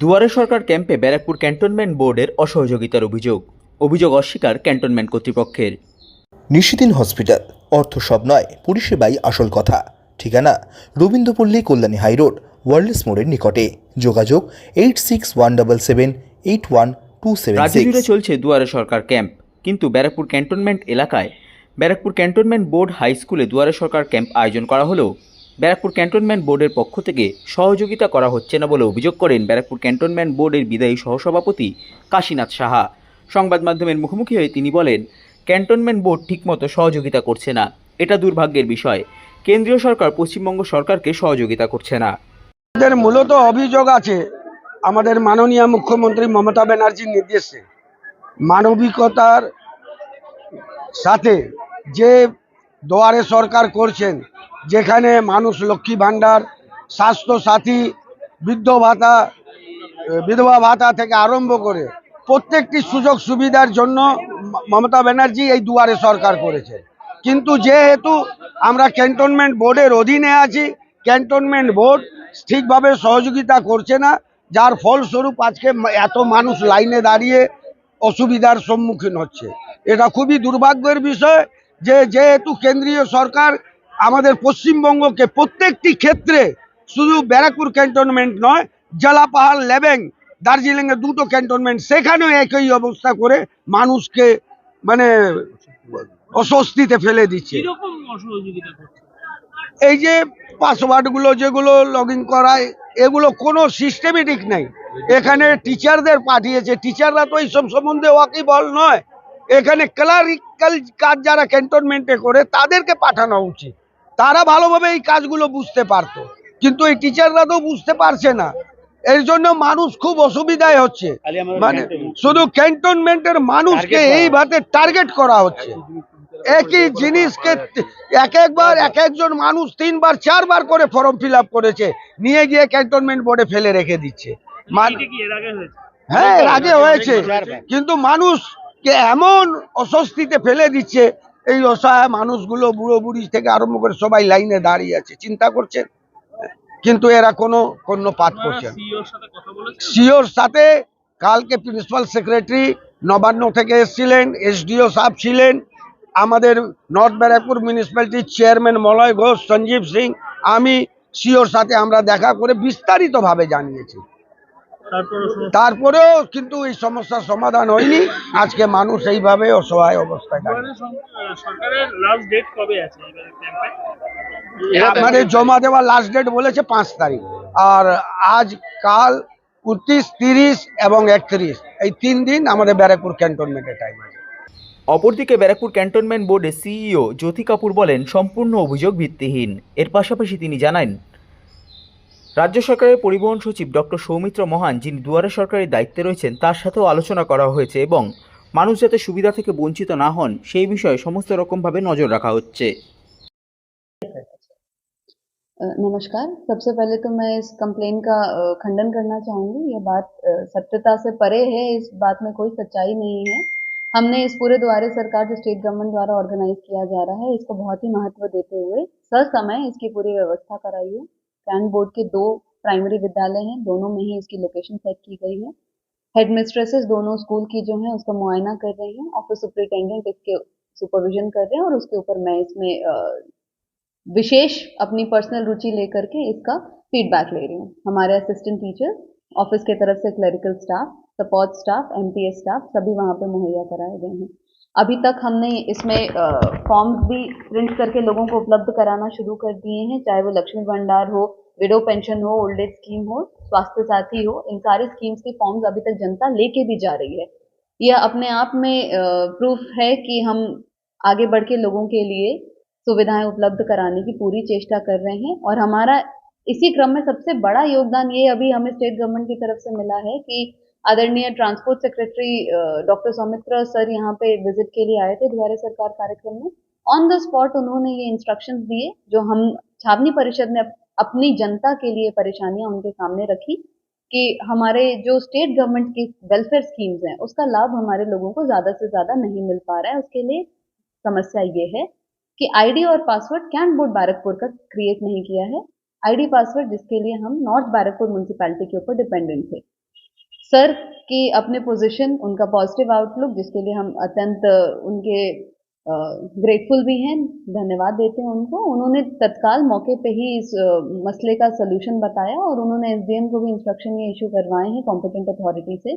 দুয়ারে সরকার ক্যাম্পে ব্যারাকপুর ক্যান্টনমেন্ট বোর্ডের অসহযোগিতার অভিযোগ। অভিযোগ অস্বীকার ক্যান্টনমেন্ট কর্তৃপক্ষের। নিশিদিন হসপিটাল অর্থ সব নয় পরিষেবাই আসল কথা। ঠিকানা রবীন্দ্রপল্লী কল্যাণী হাইরোড ওয়ার্ল্ডস মোড়ের নিকটে। যোগাযোগ eight six one double seven eight one two seven রাজ্য জুড়ে চলছে দুয়ারে সরকার ক্যাম্প কিন্তু ব্যারাকপুর ক্যান্টনমেন্ট এলাকায় ব্যারাকপুর ক্যান্টনমেন্ট বোর্ড হাই স্কুলে দুয়ারে সরকার ক্যাম্প আয়োজন করা হলেও ব্যারাকপুর ক্যান্টনমেন্ট বোর্ডের পক্ষ থেকে সহযোগিতা করা হচ্ছে না বলে অভিযোগ করেন ব্যারাকপুর ক্যান্টনমেন্ট বোর্ডের বিদায়ী সহসভাপতি কাশীনাথ সাহা। সংবাদ মাধ্যমের মুখোমুখি হয়ে তিনি বলেন, ক্যান্টনমেন্ট বোর্ড ঠিকমতো সহযোগিতা করছে না। এটা দুর্ভাগ্যের বিষয়। কেন্দ্রীয় সরকার পশ্চিমবঙ্গ সরকারকে সহযোগিতা করছে না। আমাদের মূলত অভিযোগ আছে, আমাদের মাননীয় মুখ্যমন্ত্রী মমতা ব্যানার্জির নির্দেশে। মানবিকতার সাথে যে দুয়ারে সরকার করছেন যেখানে মানুষ লক্ষ্মী ভাণ্ডার, স্বাস্থ্য সাথী বৃদ্ধ ভাতা বিধবা ভাতা থেকে আরম্ভ করে প্রত্যেকটি সুযোগ সুবিধার জন্য মমতা ব্যানার্জি এই দুয়ারে সরকার করেছে। কিন্তু যেহেতু আমরা ক্যান্টনমেন্ট বোর্ডের অধীনে আছি, ক্যান্টনমেন্ট বোর্ড ঠিকভাবে সহযোগিতা করছে না, যার ফলস্বরূপ আজকে এত মানুষ লাইনে দাঁড়িয়ে অসুবিধার সম্মুখীন হচ্ছে। এটা খুবই দুর্ভাগ্যের বিষয় যে যেহেতু কেন্দ্রীয় সরকার আমাদের পশ্চিমবঙ্গকে প্রত্যেকটি ক্ষেত্রে শুধু ব্যারাকপুর ক্যান্টনমেন্ট নয় জলাপাহাড় লেবেং দার্জিলিংয়ে দুটো ক্যান্টনমেন্ট সেখানেও একই অবস্থা করে মানুষকে মানে অস্বস্তিতে ফেলে দিচ্ছে। এই যে পাসওয়ার্ডগুলো যেগুলো লগ ইন করায় এগুলো কোনো সিস্টেমেটিক নেই। এখানে টিচারদের পাঠিয়েছে। টিচাররা তো এইসব সম্বন্ধে ওয়াকিবল নয়। এখানে ক্লারিক্যাল কাজ যারা ক্যান্টনমেন্টে করে তাদেরকে পাঠানো উচিত। তারা ভালোভাবে এই কাজগুলো বুঝতে পারতো। কিন্তু এই টিচাররা তো বুঝতে পারছে না। এর জন্য মানুষ খুব অসুবিধায় হচ্ছে। মানে শুধু ক্যান্টনমেন্টের মানুষকে এইভাবে টার্গেট করা হচ্ছে। একই জিনিসকে এক একবার এক একজন মানুষ তিনবার চারবার করে ফর্ম ফিল আপ করেছে। নিয়ে গিয়ে ক্যান্টনমেন্ট বোর্ডে ফেলে রেখে দিচ্ছে। এর আগে হয়েছে? হ্যাঁ এর আগে হয়েছে। কিন্তু মানুষকে এমন অস্বস্তিতে ফেলে দিচ্ছে এই অসহায় মানুষগুলো বুড়ো বুড়ি থেকে আরম্ভ করে সবাই লাইনে দাঁড়িয়ে আছে চিন্তা করছেন? কিন্তু এরা কোনো কর্ণপাত করছে না। সিইওর সাথে কথা বলেছে সিওর সাথে কালকে প্রিন্সিপাল সেক্রেটারি নবান্ন থেকে এসেছিলেন এসডিও সাহেব ছিলেন আমাদের নর্থ ব্যারাকপুর মিউনিসিপ্যালিটির চেয়ারম্যান মলয় ঘোষ সঞ্জীব সিং আমি সিওর সাথে আমরা দেখা করে বিস্তারিতভাবে জানিয়েছি। তারপরেও কিন্তু এই সমস্যার সমাধান হয়নি। আজকে মানুষ এইভাবে অসহায় অবস্থায় ক্যাম্পে মানে জমা দেওয়া লাস্ট ডেট বলেছে পাঁচ তারিখ। আর আজ কাল উনত্রিশ তিরিশ এবং একত্রিশ। এই তিন দিন আমাদের ব্যারাকপুর ক্যান্টনমেন্টের টাইম আছে। অপরদিকে ব্যারাকপুর ক্যান্টনমেন্ট বোর্ডের সিইও জ্যোতি কাপুর বলেন সম্পূর্ণ অভিযোগ ভিত্তিহীন। এর পাশাপাশি তিনি জানান রাজ্য সরকারের পরিবহন সচিব ডক্টর সৌমিত্র মহান যিনি দুয়ারে সরকারের দায়িত্বে রয়েছেন তার সাথেও আলোচনা করা হয়েছে এবং মানুষ যাতে সুবিধা থেকে বঞ্চিত না হন সেই বিষয়ে সমস্ত রকমভাবে নজর রাখা হচ্ছে अ, नमस्कार सबसे पहले तो मैं इस कंप्लेन का अ, खंडन करना चाहूंगी ये बात अ, सत्यता से परे है इस बात में कोई सच्चाई नहीं है हमने इस पूरे द्वारे सरकार जो स्टेट गवर्नमेंट द्वारा ऑर्गेनाइज किया जा रहा है इसको बहुत ही महत्व देते हुए समय इसकी पूरी व्यवस्था कराई है कैंट बोर्ड के दो प्राइमरी विद्यालय हैं, दोनों में ही इसकी लोकेशन सेट की गई है। हेड मिस्ट्रेसेस दोनों स्कूल की जो है, उसका मुआयना कर रही हैं ऑफ़िस सुपरिटेंडेंट इसके सुपरविजन कर रहे हैं और उसके ऊपर मैं इसमें विशेष अपनी पर्सनल रुचि लेकर के इसका फीडबैक ले रही हूँ। हमारे असिस्टेंट टीचर ऑफ़िस के तरफ़ से clerical staff support staff MPS staff सभी वहाँ पे मुहैया कराए गए हैं। अभी तक हमने इसमें फॉर्म्स भी प्रिंट करके लोगों को उपलब्ध कराना शुरू कर दिए हैं, चाहे वो लक्ष्मी भंडार हो विडो पेंशन हो ओल्ड एज स्कीम हो, स्वास्थ्य साथी हो, इन सारी स्कीम्स के फॉर्म्स अभी तक जनता लेके भी जा रही है। यह अपने आप में प्रूफ है कि हम आगे बढ़ के लोगों के लिए सुविधाएँ उपलब्ध कराने की पूरी चेष्टा कर रहे हैं और हमारा इसी क्रम में सबसे बड़ा योगदान ये अभी हमें स्टेट गवर्नमेंट की तरफ़ से मिला है कि आदरणीय transport secretary doctor Soumitra sir यहाँ पे विज़िट के लिए आए थे द्वारे सरकार कार्यक्रम में। ऑन द स्पॉट उन्होंने ये इंस्ट्रक्शन दिए, जो हम छावनी परिषद ने अपनी जनता के लिए परेशानियाँ उनके सामने रखी कि हमारे जो स्टेट गवर्नमेंट की वेलफेयर स्कीम्स हैं, उसका लाभ हमारे लोगों को ज़्यादा से ज़्यादा नहीं मिल पा रहा है। उसके लिए समस्या ये है कि आईडी और पासवर्ड कैंट बोर्ड बैरकपुर का क्रिएट नहीं किया है। आईडी पासवर्ड जिसके लिए हम नॉर्थ बैरकपुर म्यूनसिपैलिटी के ऊपर डिपेंडेंट थे। सर, की अपने पोजीशन उनका पॉजिटिव आउटलुक जिसके लिए हम अत्यंत, उनके ग्रेटफुल भी हैं, धन्यवाद देते हैं उनको। उन्होंने तत्काल मौके पे ही इस मसले का सोल्यूशन बताया और उन्होंने एसडीएम को भी इंस्ट्रक्शन ये इशू करवाए हैं कॉम्पिटेंट अथॉरिटी से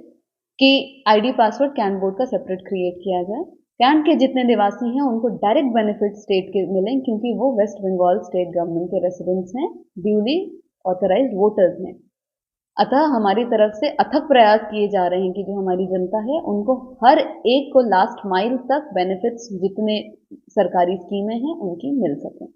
कि आईडी पासवर्ड कैन बोर्ड का सेपरेट क्रिएट किया जाए। कैंट के जितने निवासी हैं, उनको डायरेक्ट बेनिफिट स्टेट के मिलें, क्योंकि वो वेस्ट बंगाल स्टेट गवर्नमेंट के रेसिडेंट्स हैं ड्यूली ऑथराइज्ड वोटर्स हैं। अतः हमारी तरफ से अथक प्रयास किए जा रहे हैं कि जो हमारी जनता है उनको हर एक को लास्ट माइल तक बेनिफिट्स जितने सरकारी स्कीमें हैं उनकी मिल सकें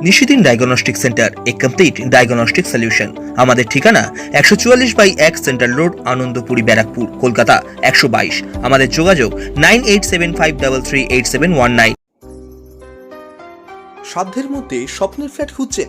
নিশিদিন ডায়াগনস্টিক সেন্টার এ কমপ্লিট ডায়াগনস্টিক সলিউশন আমাদের ঠিকানা একশো চুয়াল্লিশ বাই এক সেন্ট্রাল রোড আনন্দপুরি ব্যারাকপুর কলকাতা একশো বাইশ আমাদের যোগাযোগ nine eight seven five double three eight seven one nine সাধ্যের মধ্যে স্বপ্নের ফ্ল্যাট খুঁজছেন